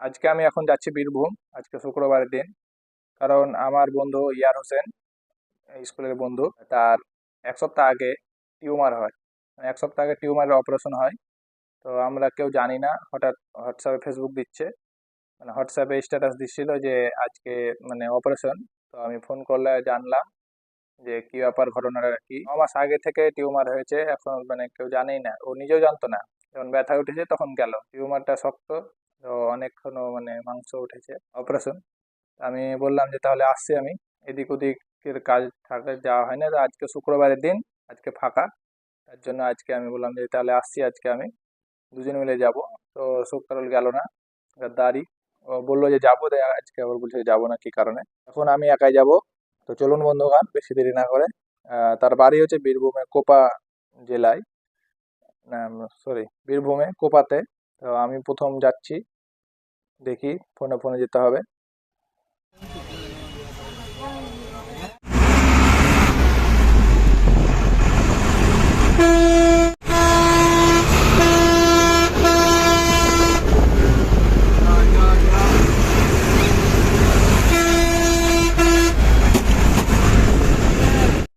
আজকে আমি এখন যাচ্ছি বীরভূম, আজকে শুক্রবারের দিন। কারণ আমার বন্ধু ইয়ার হোসেন স্কুলের বন্ধু, তার এক সপ্তাহ আগে টিউমার হয়। মানে এক সপ্তাহ আগে টিউমারের অপারেশন হয়। তো আমরা কেউ জানি না, হঠাৎ হোয়াটসঅ্যাপে ফেসবুক দিচ্ছে। মানে হোয়াটসঅ্যাপে স্ট্যাটাস দিচ্ছিল যে আজকে মানে অপারেশন। তো আমি ফোন করলে জানলাম যে কি ব্যাপার, ঘটনাটা কি? ন মাস আগে থেকে টিউমার হয়েছে, এখন মানে কেউ জানেই না। ও নিজেও জানতো না। যখন ব্যথা উঠেছে তখন গেল। টিউমারটা শক্ত তো অনেকক্ষণও মানে মাংস উঠেছে অপারেশন আমি বললাম যে তাহলে আসছি আমি। এদিক ওদিকের কাজ থাকে যাওয়া হয় না আজকে শুক্রবারের দিন, আজকে ফাঁকা। তার জন্য আজকে আমি বললাম যে তাহলে আসছি আজকে আমি। দুজন মিলে যাব। তো শুক্রবার গেল না। দাঁড়ি। ও বলল যে যাব আজকে আবার বলছে যাব না, কি কারণে? এখন আমি একাই যাব। তো চলুন বন্ধুগান বেশি দেরি না করে। তার বাড়ি হচ্ছে বীরভূমে কোপা জেলায়। সরি বীরভূমে কোপাতে। তো আমি প্রথম যাচ্ছি। দেখি, ফোনে ফোনে যেতে হবে।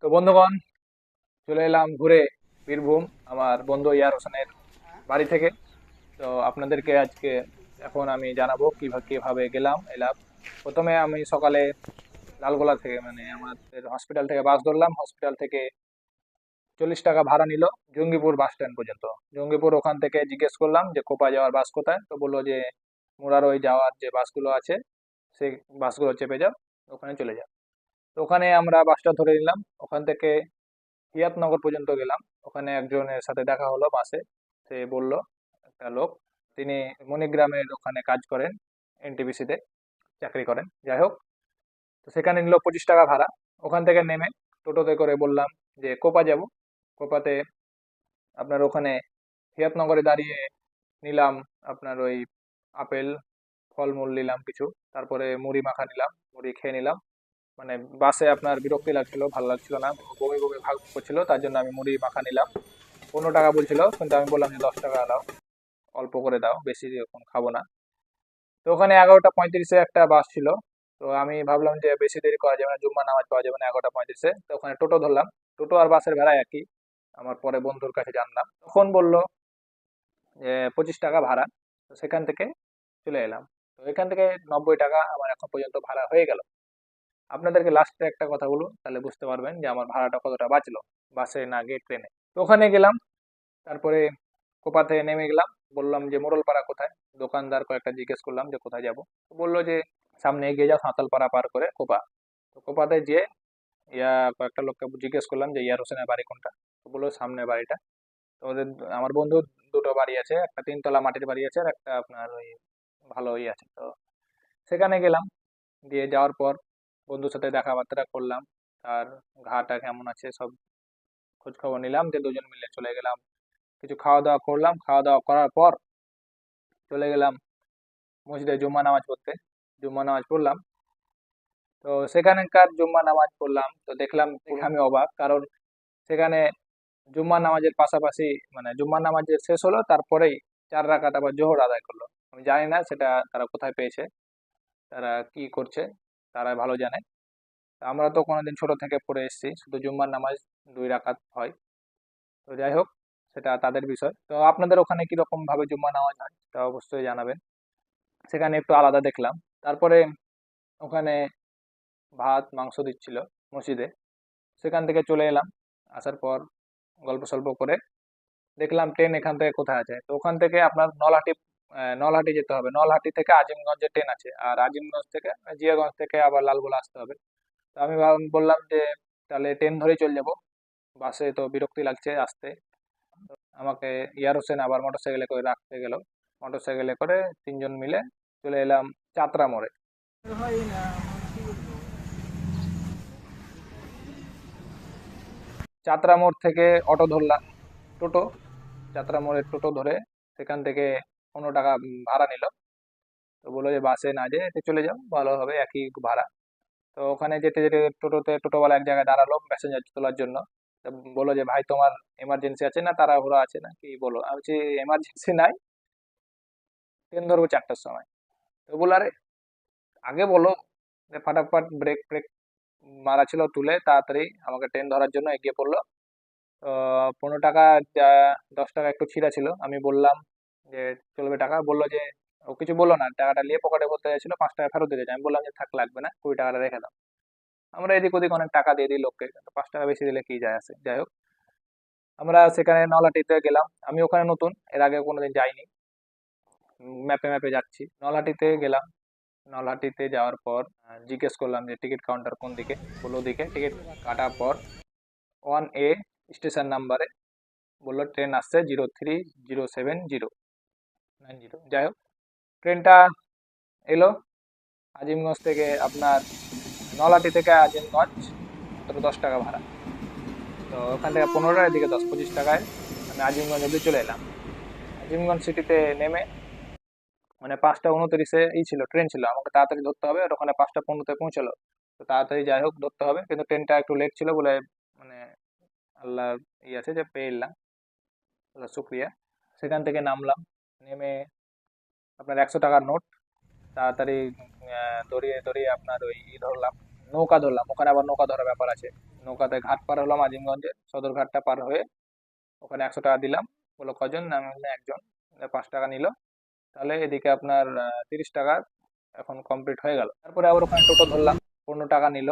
তো বন্ধুগণ, চলে এলাম ঘুরে বীরভূম, আমার বন্ধু ইয়ার হোসেনের বাড়ি থেকে। তো আপনাদেরকে আজকে এখন আমি জানাব কীভাবে কীভাবে গেলাম এলাম প্রথমে আমি সকালে লালগোলা থেকে মানে আমাদের হসপিটাল থেকে বাস ধরলাম। হসপিটাল থেকে চল্লিশ টাকা ভাড়া নিল জঙ্গিপুর বাস স্ট্যান্ড পর্যন্ত। জঙ্গিপুর ওখান থেকে জিজ্ঞেস করলাম যে কোপা যাওয়ার বাস কোথায়? তো বলল যে, মুরারই যাওয়ার যে বাসগুলো আছে, সেই বাসগুলো চেপে যাও, ওখানে চলে যাও। তো ওখানে আমরা বাসটা ধরে নিলাম। ওখান থেকে হিয়াতনগর পর্যন্ত গেলাম। ওখানে একজনের সাথে দেখা হলো বাসে সে বলল একটা লোক। তিনি মণিগ্রামের ওখানে কাজ করেন এনটিপিসিতে চাকরি করেন। যাই হোক, তো সেখানে নিল পঁচিশ টাকা ভাড়া। ওখান থেকে নেমে টোটোতে করে বললাম যে, কোপা যাব? কোপাতে আপনার ওখানে হিয়াতনগরে দাঁড়িয়ে নিলাম আপনার ওই আপেল, ফলমূল নিলাম কিছু। তারপরে মুড়ি মাখা নিলাম, মুড়ি খেয়ে নিলাম। মানে বাসে আপনার বিরক্তি লাগছিল, ভালো লাগছিল না, বমি বমি ভাগ করছিল, তার জন্য আমি মুড়ি মাখা নিলাম। পনেরো টাকা বলছিল, কিন্তু আমি বললাম যে, দশ টাকা দাও। অল্প করে দাও, বেশি এখন খাব না। তো ওখানে এগারোটা পঁয়ত্রিশে একটা বাস ছিল। তো আমি ভাবলাম যে বেশি দেরি করা যাবে না, জুম্মা নামাজ পাওয়া যাবে না এগারোটা পঁয়ত্রিশে। তো ওখানে টোটো ধরলাম। টোটো আর বাসের ভাড়া একই। আমার পরে বন্ধুর কাছে জানলাম। তখন বলল যে পঁচিশ টাকা ভাড়া। তো সেখান থেকে চলে এলাম। তো এখান থেকে নব্বই টাকা আমার এখন পর্যন্ত ভাড়া হয়ে গেল। আপনাদেরকে লাস্টে একটা কথা বলুন তাহলে বুঝতে পারবেন যে আমার ভাড়াটা কতটা বাঁচলো। বাসে না গিয়ে ট্রেনে। তো ওখানে গেলাম। তারপরে কোপাতে নেমে গেলাম। বললাম যে, মোড়লপাড়া কোথায়? দোকানদার কয়েকটা জিজ্ঞেস করলাম যে, কোথায় যাব? বলল যে, সামনে এগিয়ে যাও, সাঁতালপাড়া পার করে, কোপা। তো কোপাতে যেয়ে ইয়া কয়েকটা লোককে জিজ্ঞেস করলাম যে, ইয়ার হোসেনের বাড়ি কোনটা? তো বলল সামনে বাড়িটা। তো ওদের আমার বন্ধু দুটো বাড়ি আছে, একটা তিনতলা মাটির বাড়ি আছে আর একটা আপনার ওই ভালো ই আছে। তো সেখানে গেলাম, দিয়ে যাওয়ার পর বন্ধুর সাথে কথাবার্তা করলাম। তার ঘাটা কেমন আছে সব খোঁজখবর নিলাম যে দুজন মিলে চলে গেলাম কিছু খাওয়া দাওয়া করলাম। খাওয়া দাওয়া করার পর চলে গেলাম মসজিদে জুম্মা নামাজ পড়তে। জুম্মা নামাজ পড়লাম। তো সেখানকার জুম্মা নামাজ পড়লাম। তো দেখলাম দেখে আমি অবাক কারণ সেখানে জুম্মা নামাজের পাশাপাশি মানে জুম্মা নামাজ যে শেষ হলো, তারপরেই চার রাকাত আবার জোহর আদায় করল। আমি জানি না সেটা তারা কোথায় পেয়েছে, তারা কি করছে, তারা ভালো জানে। আমরা তো কোনোদিন ছোট থেকে পড়ে এসেছি, শুধু জুম্মার নামাজ দুই রাকাত হয়। তো যাই হোক সেটা তাদের বিষয়। তো আপনাদের ওখানে কীরকম ভাবে জুম্মা নামাজ হয় তা অবশ্যই জানাবেন। সেখানে একটু আলাদা দেখলাম। তারপরে ওখানে ভাত, মাংস দিচ্ছিল মসজিদে। সেখান থেকে চলে এলাম। আসার পর গল্প সল্প করে দেখলাম ট্রেন এখান থেকে কোথায় আছে। তো ওখান থেকে আপনার নলহাটি নলহাটি যেতে হবে। নলহাটি থেকে আজিমগঞ্জে ট্রেন আছে আর আজিমগঞ্জ থেকে জিয়াগঞ্জ থেকে আবার লালগোলা আসতে হবে। তো আমি বললাম যে তাহলে ট্রেন ধরেই চলে যাব। বাসে তো বিরক্তি লাগছে আসতে। আমাকে ইয়ার হোসেন আবার মোটর সাইকেলে করে রাখতে গেল। মোটর সাইকেলে করে তিনজন মিলে চলে এলাম চাতরা মোড়ে। চাতরা মোড় থেকে অটো ধরলাম, টোটো। যাত্রা মোড়ের টোটো ধরে সেখান থেকে পনেরো টাকা ভাড়া নিল। তো বলল যে বাসে না যেয়ে এতে চলে যাও, ভালো হবে, একই ভাড়া। তো ওখানে যেতে যেতে টোটোতে টোটোওয়ালা এক জায়গায় দাঁড়াল প্যাসেঞ্জার তোলার জন্য। তো বলল যে, ভাই, তোমার এমার্জেন্সি আছে না? তারা তাড়াহুড়ো আছে না? কি বলো? আমি বলছি এমার্জেন্সি নাই। ট্রেন ধরবো চারটার সময়। তো বলল, আরে, আগে বলো। যে ফাটাফাট ব্রেক ব্রেক মারা ছিল তুলে তাড়াতাড়ি আমাকে ট্রেন ধরার জন্য এগিয়ে পড়ল। পনেরো টাকা দশ টাকা একটু ছিঁড়া ছিল। আমি বললাম যে, চলবে টাকা? বলল যে, ও কিছু বলল না। টাকাটা নিয়ে পকেটে ভরতে চাইছিল পাঁচ টাকা ফেরত দিতে চাই আমি বললাম যে, থাক, লাগবে না। কুড়ি টাকাটা রেখে দাও। আমরা এদিক ওদিক অনেক টাকা দিয়ে দিই লোককে পাঁচ টাকা বেশি দিলে কি যায় আসে যাই হোক। আমরা সেখানে নলাটিতে গেলাম। আমি ওখানে নতুন, এর আগে কোনোদিন যাইনি। ম্যাপে ম্যাপে যাচ্ছি। নলহাটিতে গেলাম। নলহাটিতে যাওয়ার পর জিজ্ঞেস করলাম যে টিকিট কাউন্টার কোন দিকে? বলল দিকে টিকিট কাটার পর, ওয়ান এ স্টেশন নাম্বারে বলল, ট্রেন আসছে zero three zero seven zero nine zero. যাই হোক, ট্রেনটা এলো। আজিমগঞ্জ থেকে আপনার নলহাটি থেকে আজিমগঞ্জ মাত্র দশ টাকা ভাড়া। তো ওখান থেকে পনেরো টাকার দিকে দশ, পঁচিশ টাকায় আমি আজিমগঞ্জ অব্দি চলে এলাম। আজিমগঞ্জ সিটিতে নেমে মানে পাঁচটা উনত্রিশে ই ছিল, ট্রেন ছিল, আমাকে তাড়াতাড়ি ধরতে হবে, আর ওখানে পাঁচটা পনেরোতে পৌঁছালো। তো তাড়াতাড়ি যাই হোক, ধরতে হবে, কিন্তু ট্রেনটা একটু লেট ছিল বলে মানে আল্লাহ ই আছে যে পেয়ে এলাম। আল্লাহ শুক্রিয়া। সেখান থেকে নামলাম, নেমে আপনার একশো টাকার নোট তাড়াতাড়ি দড়িয়ে দড়িয়ে আপনার ওই ধরলাম, নৌকা ধরলাম। ওখানে আবার নৌকা ধরার ব্যাপার আছে। নৌকাতে ঘাট পার হলাম আজিমগঞ্জে, সদর ঘাটটা পার হয়ে ওখানে একশো টাকা দিলাম। বলল, কজন? আমি একজন। পাঁচ টাকা নিল। তাহলে এদিকে আপনার তিরিশ টাকা এখন কমপ্লিট হয়ে গেল। তারপরে আবার ওখানে টোটো ধরলাম, পনেরো টাকা নিল।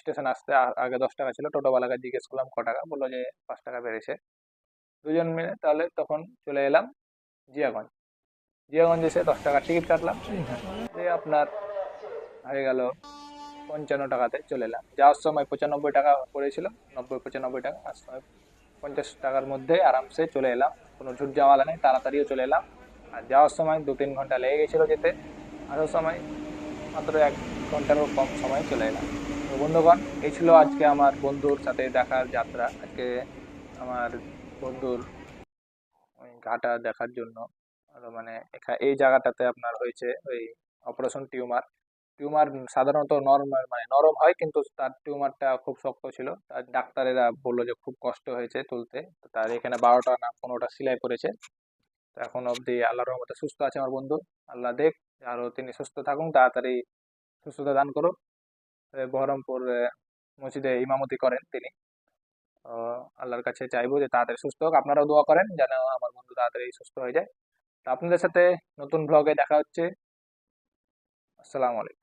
স্টেশন আসতে আগে দশ টাকা ছিল। টোটোওয়ালাকে জিজ্ঞেস করলাম, ক টাকা? বলল যে, পাঁচ টাকা বেড়েছে। দুজন মিলে তাহলে তখন চলে এলাম জিয়াগঞ্জ। জিয়াগঞ্জ এসে দশ টাকার টিকিট কাটলাম। যে আপনার হয়ে গেল পঞ্চান্ন টাকাতে চলে এলাম। যাওয়ার সময় পঁচানব্বই টাকা পড়েছিল, নব্বই, পঁচানব্বই টাকা। আর সময় পঞ্চাশ টাকার মধ্যে আরামসে চলে এলাম। কোনো ঝুট জামালা নেই, তাড়াতাড়িও চলে এলাম। আর যাওয়ার সময় দু তিন ঘণ্টা লেগে গেছিল যেতে। আসার সময়, মাত্র এক ঘন্টারও কম সময় চলে এলাম। তো বন্ধুগণ, এই ছিল আজকে আমার বন্ধুর সাথে দেখার যাত্রা। আজকে আমার বন্ধুর ঘাটা দেখার জন্য মানে এই জায়গাটাতে আপনার হয়েছে ওই অপারেশন টিউমার টিউমার সাধারণত নরমাল মানে নরম হয়, কিন্তু তার টিউমারটা খুব শক্ত ছিল। তার ডাক্তারেরা বলল যে খুব কষ্ট হয়েছে তুলতে। তার এখানে বারোটা না পনেরোটা সেলাই করেছে। তো এখন অবধি আল্লাহর রহমতে সুস্থ আছে আমার বন্ধু। আল্লাহ দেখ আরও তিনি সুস্থ থাকুন, তাড়াতাড়ি সুস্থতা দান করুক। এ, বহরমপুর মসজিদে ইমামতি করেন তিনি। আল্লাহর কাছে চাইব যে তাড়াতাড়ি সুস্থ হোক। আপনারাও দোয়া করেন যেন আমার বন্ধু তাড়াতাড়ি সুস্থ হয়ে যায়। আপনাদের সাথে নতুন ব্লগে দেখা হচ্ছে। আসসালামু আলাইকুম।